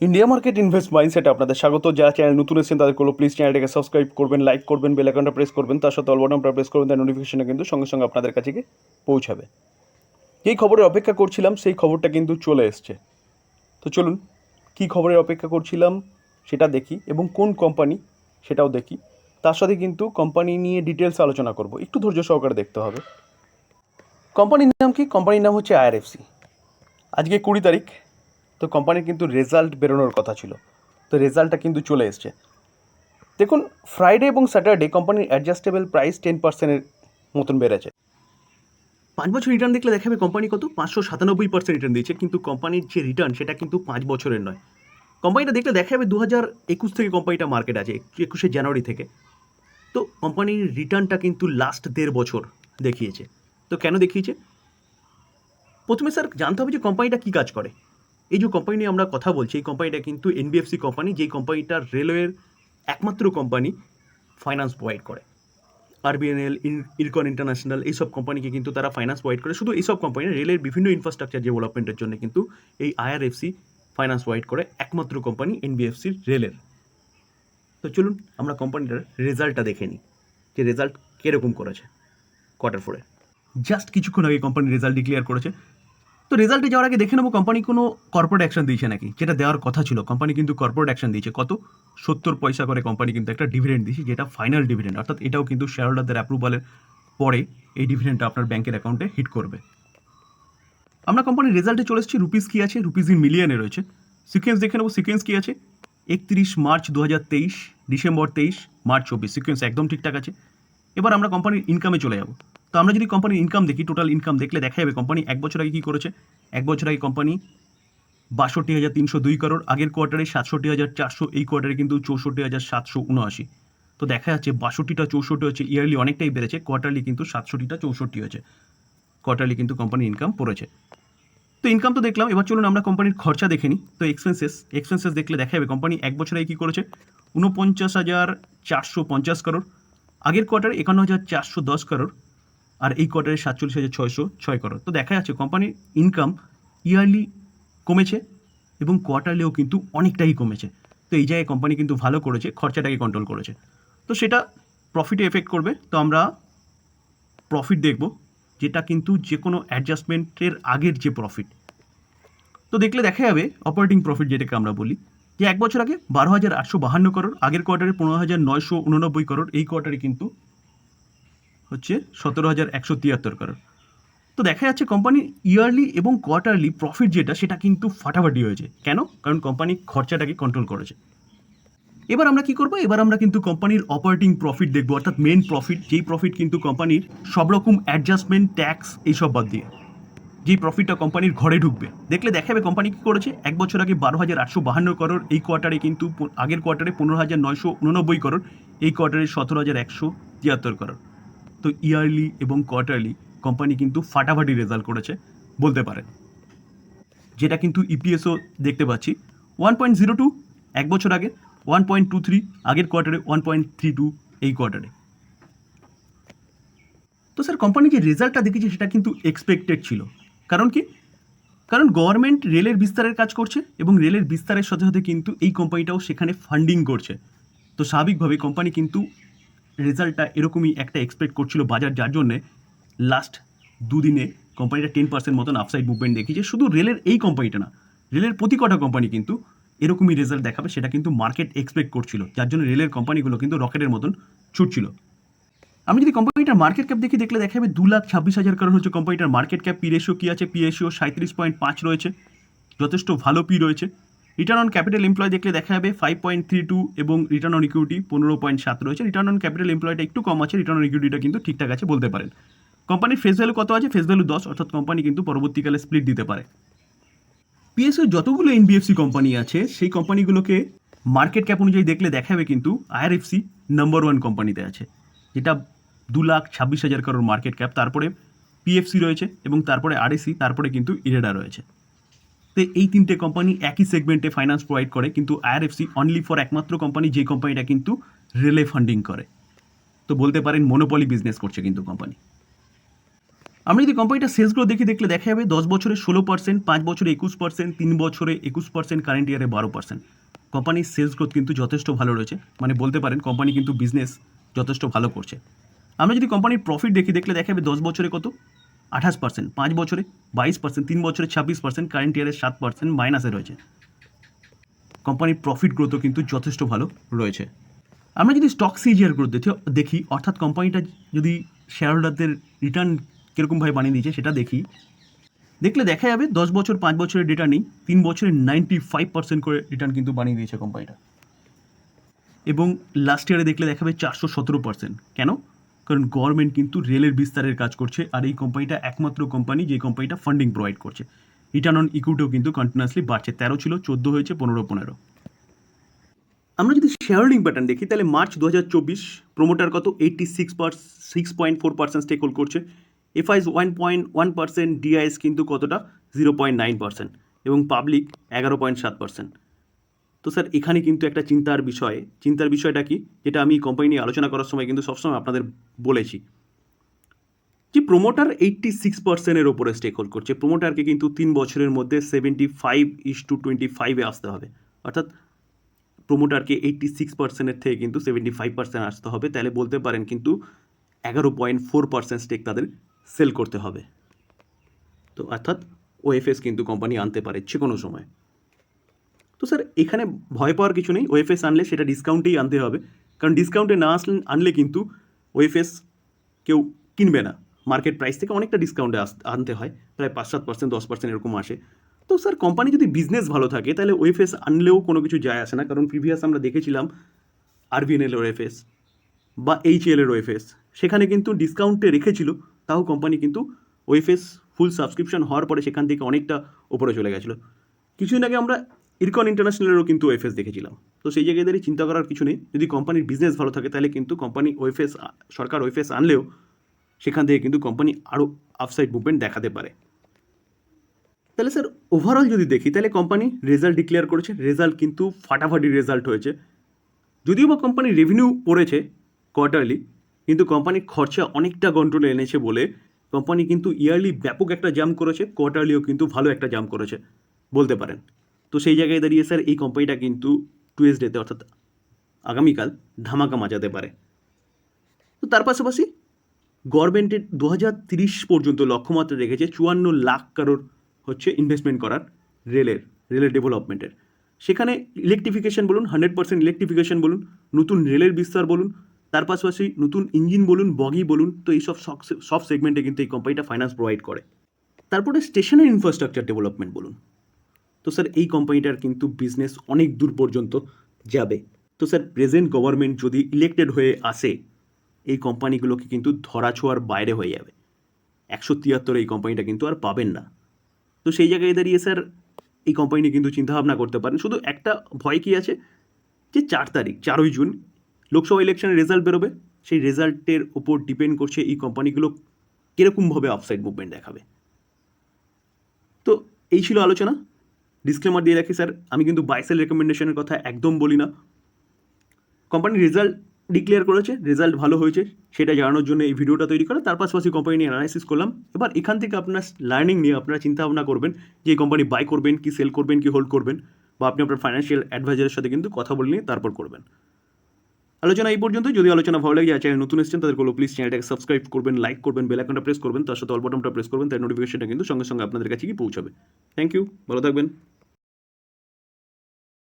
India market invest mindset আপনাদের স্বাগত। যারা চ্যানেল নতুন এসেছেন তাদেরগুলো প্লিজ চ্যানেলটাকে সাবস্ক্রাইব করবেন লাইক করবেন বেল আইকনটা প্রেস করবেন, তার সাথে অল বাটনটা প্রেস করবেন তার নোটিফিকেশনটা কিন্তু সঙ্গে সঙ্গে আপনাদের কাছে গিয়ে পৌঁছাবে। যেই খবরের অপেক্ষা করছিলাম, সেই খবরটা কিন্তু চলে এসছে। তো চলুন, কী খবরের অপেক্ষা করছিলাম সেটা দেখি এবং কোন কোম্পানি সেটাও দেখি। তার সাথে কিন্তু কোম্পানি নিয়ে ডিটেলস আলোচনা করব। একটু ধৈর্য সহকারে দেখতে হবে। কোম্পানির নাম কি? কোম্পানির নাম হচ্ছে আইআরএফসি আজকে কুড়ি তারিখ তো কোম্পানির কিন্তু রেজাল্ট বেরোনোর কথা ছিল। তো রেজাল্টটা কিন্তু চলে এসছে। দেখুন ফ্রাইডে এবং স্যাটারডে কোম্পানির অ্যাডজাস্টেবল প্রাইস টেন পার্সেন্টের মতন বেড়েছে। পাঁচ বছর রিটার্ন দেখলে দেখাবে কোম্পানি কত? পাঁচশো সাতানব্বই পার্সেন্ট রিটার্ন দিয়েছে, কিন্তু কোম্পানির যে রিটার্ন সেটা কিন্তু পাঁচ বছরের নয়। কোম্পানিটা দেখলে দেখাবে দু হাজার একুশ থেকে কোম্পানিটা মার্কেট আছে, একুশে জানুয়ারি থেকে। তো কোম্পানির রিটার্নটা কিন্তু লাস্ট দেড় বছর দেখিয়েছে। তো কেন দেখিয়েছে? প্রথমে স্যার জানতে হবে যে কোম্পানিটা কী কাজ করে। এই যে কোম্পানি নিয়ে আমরা কথা বলছি, এই কোম্পানিটা কিন্তু এনবিএফসি কোম্পানি যেই কোম্পানিটা রেলওয়ের একমাত্র কোম্পানি ফাইন্যান্স প্রোভাইড করে। আরবিএনএল ইরকন ইন্টারন্যাশনাল এইসব কোম্পানিকে কিন্তু তারা ফাইন্যান্স প্রোভাইড করে। শুধু এইসব কোম্পানি রেলের বিভিন্ন ইনফ্রাস্ট্রাকচার ডেভেলপমেন্টের জন্য কিন্তু এই আইআরএফসি ফাইন্যান্স প্রোভাইড করে একমাত্র কোম্পানি এনবিএফসির রেলের তো চলুন, আমরা কোম্পানিটার রেজাল্টটা দেখে নিই, যে রেজাল্ট কীরকম করেছে কোয়ার্টার ফোরে জাস্ট কিছুক্ষণ আগে কোম্পানি রেজাল্ট ডিক্লেয়ার করেছে। তো রেজাল্টে যাওয়ার আগে দেখে নেব কোম্পানি কোনো কর্পোরেট অ্যাকশন দিয়েছে নাকি? যেটা দেওয়ার কথা ছিল। কোম্পানি কিন্তু কর্পোরেট অ্যাকশন দিয়েছে। কত? সত্তর পয়সা করে কোম্পানি কিন্তু একটা ডিভিডেন্ড দিয়েছে, যেটা ফাইনাল ডিভিডেন্ড অর্থাৎ এটাও কিন্তু শেয়ার হোল্ডারদের অ্যাপ্রুভালের পরে এই ডিভিডেন্ডটা আপনার ব্যাংকের অ্যাকাউন্টে হিট করবে। আমরা কোম্পানির রেজাল্টে চলে এসেছি। রুপিস কী আছে? রুপিস ইন মিলিয়নে রয়েছে। সিকোয়েন্স দেখে নেব। সিকোয়েন্স কী আছে? একত্রিশ মার্চ দু হাজার তেইশ, ডিসেম্বর তেইশ, মার্চ চব্বিশ। সিকোয়েন্স একদম ঠিকঠাক আছে। এবার আমরা কোম্পানির ইনকামে চলে যাব। তো আমরা যদি কোম্পানির ইনকাম দেখি টোটাল ইনকাম দেখলে দেখা যাবে কোম্পানি এক বছর আগে কী করেছে? এক বছর আগে কোম্পানি বাষট্টি হাজার তিনশো দুই করোড় আগের কোয়ার্টারে সাতষট্টি হাজার চারশো, এই কোয়ার্টারে কিন্তু চৌষট্টি হাজার সাতশো উনআশি। তো দেখা যাচ্ছে বাষট্টিটা চৌষট্টি হচ্ছে ইয়ারলি অনেকটাই বেড়েছে কোয়ার্টারলি কিন্তু সাতষট্টিটা চৌষট্টি হয়েছে। কোয়ার্টারলি কিন্তু কোম্পানির ইনকাম পড়েছে। তো ইনকাম তো দেখলাম, এবার চলুন আমরা কোম্পানির খরচা দেখে নিই। তো এক্সপেন্সেস এক্সপেন্সেস দেখলে দেখা যাবে কোম্পানি এক বছরে কী করেছে? উনপঞ্চাশ হাজার চারশো পঞ্চাশ করোড় আগের কোয়ার্টারে একান্ন হাজার চারশো দশ করোড় আর এই কোয়ার্টারে সাতচল্লিশ হাজার ছয়শো ছয় করোড় তো দেখা যাচ্ছে কোম্পানির ইনকাম ইয়ারলি কমেছে এবং কোয়ার্টারলিও কিন্তু অনেকটাই কমেছে। তো এই জায়গায় কোম্পানি কিন্তু ভালো করেছে, খরচাটাকে কন্ট্রোল করেছে। তো সেটা প্রফিটে এফেক্ট করবে। তো আমরা প্রফিট দেখব, যেটা কিন্তু যে কোনো অ্যাডজাস্টমেন্টের আগের যে প্রফিট তো দেখলে দেখা যাবে অপারেটিং প্রফিট যেটাকে আমরা বলি, যে এক বছর আগে বারো হাজার আটশো বাহান্ন করোড়, আগের কোয়ার্টারে পনেরো হাজার নয়শো উননব্বই করোড়, এই কোয়ার্টারে কিন্তু হচ্ছে সতেরো হাজার একশো তিয়াত্তর করোড়। তো দেখা যাচ্ছে কোম্পানির ইয়ারলি এবং কোয়ার্টারলি প্রফিট যেটা, সেটা কিন্তু ফাটাফাটি হয়েছে। কেন? কারণ কোম্পানি খরচাটাকে কন্ট্রোল করেছে। এবার আমরা কি করব? এবার আমরা কিন্তু কোম্পানির অপারেটিং প্রফিট দেখব, অর্থাৎ মেন প্রফিট যেই প্রফিট কিন্তু কোম্পানির সব রকম অ্যাডজাস্টমেন্ট ট্যাক্স এইসব বাদ দিয়ে। যেই প্রফিটটা কোম্পানির ঘরে ঢুকবে। দেখলে দেখাবে কোম্পানি কী করেছে? এক বছর আগে বারো হাজার আটশো বাহান্ন করোর এই কোয়ার্টারে কিন্তু আগের কোয়ার্টারে পনেরো হাজার নয়শো উননব্বই করোর এই কোয়ার্টারে সতেরো হাজার একশো তিয়াত্তর করোড়। তো ইয়ারলি এবং কোয়ার্টারলি কোম্পানি কিন্তু ফাটাফাটি রেজাল্ট করেছে বলতে পারেন। যেটা কিন্তু ইপিএসও দেখতে পাচ্ছি। ওয়ান পয়েন্ট জিরো টু এক বছর আগে ওয়ান পয়েন্ট টু থ্রি আগের কোয়ার্টারে ওয়ান পয়েন্ট থ্রি টু এই কোয়ার্টারে। তো স্যার, কোম্পানি যে রেজাল্টটা দেখেছে সেটা কিন্তু এক্সপেক্টেড ছিল। কারণ কি? কারণ গভর্নমেন্ট রেলের বিস্তারের কাজ করছে এবং রেলের বিস্তারের সাথে সাথে কিন্তু এই কোম্পানিটাও সেখানে ফান্ডিং করছে। তো স্বাভাবিকভাবে কোম্পানি কিন্তু রেজাল্টটা এরকমই একটা এক্সপেক্ট করছিল বাজার, যার জন্যে লাস্ট দুদিনে কোম্পানিটা টেন পার্সেন্ট মতন আপসাইড মুভমেন্ট দেখিয়েছে। শুধু রেলের এই কোম্পানিটা না, রেলের প্রতি কটা কোম্পানি কিন্তু এরকমই রেজাল্ট দেখাবে, সেটা কিন্তু মার্কেট এক্সপেক্ট করছিল। যার জন্য রেলের কোম্পানিগুলো কিন্তু রকেটের মতন ছুটছিল। আমি যদি কোম্পানিটার মার্কেট ক্যাপ দেখি, দেখলে দেখা যাবে দু লাখ ছাব্বিশ হাজার কারণ হচ্ছে কোম্পানিটার মার্কেট ক্যাপ পি রেশিও কী আছে? পি রেশিও সাঁত্রিশ পয়েন্ট পাঁচ রয়েছে। যথেষ্ট ভালো পি রয়েছে। রিটার্ন অন ক্যাপিটাল এমপ্লয় দেখলে দেখা যাবে ফাইভ পয়েন্ট থ্রি টু এবং রিটার্ন অন ইকুইটি পনেরো পয়েন্ট সাত রয়েছে। রিটার্ন অন ক্যাপিটাল এমপ্লয়টা একটু কম আছে রিটার্ন অন ইকুইটিটা কিন্তু ঠিকঠাক আছে বলতে পারেন। কোম্পানির ফেস ভ্যালু কত আছে? ফেস ভ্যালু দশ, অর্থাৎ কোম্পানি কিন্তু পরবর্তীকালে স্প্লিট দিতে পারে। পিএসও যতগুলো এনবিএফসি কোম্পানি আছে, সেই কোম্পানিগুলোকে মার্কেট ক্যাপ অনুযায়ী দেখলে দেখা যাবে কিন্তু আইআরএফসি নাম্বার ওয়ান কোম্পানিতে আছে। যেটা দু লাখ ছাব্বিশ হাজার কারোর মার্কেট ক্যাপ তারপরে পিএফসি রয়েছে এবং তারপরে আরএসি তারপরে কিন্তু ইরেডা রয়েছে। তো এই তিনটে কোম্পানি একই সেগমেন্টে ফাইন্যান্স প্রোভাইড করে, কিন্তু আইআরএফসি অনলি ফর একমাত্র কোম্পানি যে কোম্পানিটা কিন্তু রেলে ফান্ডিং করে। তো বলতে পারেন মনোপলি বিজনেস করছে কিন্তু কোম্পানি আমরা যদি কোম্পানিটা সেলসগুলো দেখি দেখলে দেখা যাবে দশ বছরে ষোলো পার্সেন্ট পাঁচ বছরে একুশ পার্সেন্ট তিন বছরে একুশ পার্সেন্ট কারেন্ট ইয়ারে বারো পার্সেন্ট কোম্পানির সেলস গ্রোথ কিন্তু যথেষ্ট ভালো রয়েছে। মানে বলতে পারেন কোম্পানি কিন্তু বিজনেস যথেষ্ট ভালো করছে। আমরা যদি কোম্পানির প্রফিট দেখি দেখলে দেখা যাবে দশ বছরে কত? আঠাশ পার্সেন্ট পাঁচ বছরে বাইশ পার্সেন্ট তিন বছরে ছাব্বিশ পার্সেন্ট কারেন্ট ইয়ারে সাত পার্সেন্ট মাইনাসে রয়েছে। কোম্পানির প্রফিট গ্রোথও কিন্তু যথেষ্ট ভালো রয়েছে। আমরা যদি স্টক সিজিআর গ্রোথ দেখি অর্থাৎ কোম্পানিটা যদি শেয়ার হোল্ডারদের রিটার্ন কীরকমভাবে বানিয়ে দিয়েছে সেটা দেখি। দেখলে দেখা যাবে দশ বছর, পাঁচ বছরের ডেটা নেই, তিন বছরে নাইনটি ফাইভ পার্সেন্ট করে রিটার্ন কিন্তু বানিয়ে দিয়েছে কোম্পানিটা এবং লাস্ট ইয়ারে দেখলে দেখাবে চারশো সতেরো পার্সেন্ট কেন? কারণ গভর্নমেন্ট কিন্তু রেলের বিস্তারের কাজ করছে আর এই কোম্পানিটা একমাত্র কোম্পানি যে কোম্পানিটা ফান্ডিং প্রোভাইড করছে। রিটার্ন অন ইকুইটিও কিন্তু কন্টিনিউয়াসলি বাড়ছে। তেরো ছিল, চোদ্দ হয়েছে, পনেরো পনেরো। আমরা যদি শেয়ার প্যাটার্ন দেখি, তাহলে মার্চ দু হাজার চব্বিশ প্রোমোটার কত? Eighty six six point four percent stake hold করছে FIIs one point one percent DIIs কিন্তু কতটা? জিরো পয়েন্ট নাইন পার্সেন্ট এবং পাবলিক এগারো পয়েন্ট সাত পার্সেন্ট তো স্যার, এখানে কিন্তু একটা চিন্তার বিষয়। চিন্তার বিষয়টা কি? যেটা আমি কোম্পানি নিয়ে আলোচনা করার সময় কিন্তু সবসময় আপনাদের বলেছি। যে প্রোমোটার এইট্টি সিক্স পার্সেন্টের ওপরে স্টেক হোল্ড করছে প্রোমোটারকে কিন্তু তিন বছরের মধ্যে seventy five is two twenty ফাইভে আসতে হবে। অর্থাৎ প্রোমোটারকে এইট্টি সিক্স পার্সেন্টের থেকে কিন্তু সেভেন্টি ফাইভ পার্সেন্ট আসতে হবে। তাহলে বলতে পারেন কিন্তু এগারো পয়েন্ট ফোর পার্সেন্ট স্টেক তাদের সেল করতে হবে। তো অর্থাৎ ওএফএস কিন্তু কোম্পানি আনতে পারে যে কোনো সময়। তো স্যার, এখানে ভয় পাওয়ার কিছু নেই। ওএফএস আনলে সেটা ডিসকাউন্টেই আনতে হবে। কারণ ডিসকাউন্টে না আসলে, আনলে কিন্তু ওএফএস কেউ কিনবে না। মার্কেট প্রাইস থেকে অনেকটা ডিসকাউন্টে আনতে হয়। প্রায় পাঁচ সাত পার্সেন্ট দশ পার্সেন্ট এরকম আসে। তো স্যার কোম্পানি যদি বিজনেস ভালো থাকে, তাহলে ওএফএস আনলেও কোনো কিছু যায় আসে না। কারণ প্রিভিয়াস আমরা দেখেছিলাম আরবিএনএল ওএফএস বা এইচএল এর ওএফএস সেখানে কিন্তু ডিসকাউন্টে রেখেছিল। তাও কোম্পানি কিন্তু ওএফএস ফুল সাবস্ক্রিপশন হওয়ার পরে সেখান থেকে অনেকটা ওপরে চলে গেছিল। কিছুদিন আগে আমরা ইরকন ইন্টারন্যাশনালেরও কিন্তু ওএফএস দেখেছিলাম। তো সেই জায়গায় চিন্তা করার কিছু নেই। যদি কোম্পানির বিজনেস ভালো থাকে, তাহলে কিন্তু কোম্পানি ওএফএস সরকার ওএফএস আনলেও সেখান থেকে কিন্তু কোম্পানি আরও আপসাইড মুভমেন্ট দেখাতে পারে। তাহলে স্যার ওভারঅল যদি দেখি, তাহলে কোম্পানি রেজাল্ট ডিক্লেয়ার করেছে। রেজাল্ট কিন্তু ফাটাফাটি রেজাল্ট হয়েছে। যদিও বা কোম্পানির রেভিনিউ পড়েছে কোয়ার্টারলি কিন্তু কোম্পানির খরচা অনেকটা কন্ট্রোলে এনেছে বলে কোম্পানি কিন্তু ইয়ারলি ব্যাপক একটা জাম্প করেছে কোয়ার্টারলিও কিন্তু ভালো একটা জাম্প করেছে, বলতে পারেন। তো সেই জায়গায় দাঁড়িয়ে স্যার এই কোম্পানিটা কিন্তু টুয়েসডেতে অর্থাৎ আগামীকাল ধামাকা মাজাতে পারে। তো তার পাশাপাশি গভর্নমেন্টের দু পর্যন্ত লক্ষ্যমাত্রা রেখেছে চুয়ান্ন লাখ কারোর হচ্ছে ইনভেস্টমেন্ট করার রেলের রেলের ডেভেলপমেন্টের সেখানে ইলেকট্রিফিকেশন বলুন হান্ড্রেড পার্সেন্ট ইলেকট্রিফিকেশন বলুন, নতুন রেলের বিস্তার বলুন, তার পাশাপাশি নতুন ইঞ্জিন বলুন বগি বলুন, তো এইসব সব সেগমেন্টে কিন্তু এই কোম্পানিটা ফাইন্যান্স প্রোভাইড করে। তারপরে স্টেশনের ইনফ্রাস্ট্রাকচার ডেভেলপমেন্ট বলুন। তো স্যার, এই কোম্পানিটার কিন্তু বিজনেস অনেক দূর পর্যন্ত যাবে। তো স্যার প্রেজেন্ট গভর্নমেন্ট যদি ইলেক্টেড হয়ে আসে, এই কোম্পানিগুলোকে কিন্তু ধরাছোঁয়ার বাইরে হয়ে যাবে। একশো তিয়াত্তর এই কোম্পানিটা কিন্তু আর পাবেন না। তো সেই জায়গায় দাঁড়িয়ে স্যার, এই কোম্পানি নিয়ে কিন্তু চিন্তাভাবনা করতে পারেন। শুধু একটা ভয় কী আছে? যে চার তারিখ, চারই জুন, লোকসভা ইলেকশনের রেজাল্ট বেরোবে। সেই রেজাল্টের ওপর ডিপেন্ড করছে এই কোম্পানিগুলো কীরকমভাবে আপসাইড মুভমেন্ট দেখাবে। তো এই ছিল আলোচনা। ডিসক্লেমার দিয়ে রাখি স্যার আমি কিন্তু বাইসেল রেকমেন্ডেশনের কথা একদম বলি না। কোম্পানি রেজাল্ট ডিক্লেয়ার করেছে রেজাল্ট ভালো হয়েছে, সেটা জানানোর জন্য এই ভিডিওটা তৈরি করা। তার পাশাপাশি কোম্পানি নিয়ে অ্যানালাইসিস করলাম। এবার এখান থেকে আপনার লার্নিং নিয়ে আপনারা চিন্তা ভাবনা করবেন যে এই কোম্পানি বাই করবেন, কি সেল করবেন, কি হোল্ড করবেন, বা আপনি আপনার ফাইন্যান্সিয়াল অ্যাডভাইজারের সাথে কিন্তু কথা বলে নিয়ে তারপর করবেন। আলোচনা এই পর্যন্ত যদি আলোচনা ভালো লাগে চ্যানেল নতুন এসেছেন তাদের কোনো প্লিজ চ্যানেলটাকে সাবস্ক্রাইব করবেন লাইক করবেন বেল আইকনটা প্রেস করবেন, তার সাথে অল বাটনটা প্রেস করবেন, তার নোটিফিকেশনটা কিন্তু সঙ্গে সঙ্গে আপনাদের কাছে কি পৌঁছাবে। থ্যাংক ইউ ভালো থাকবেন।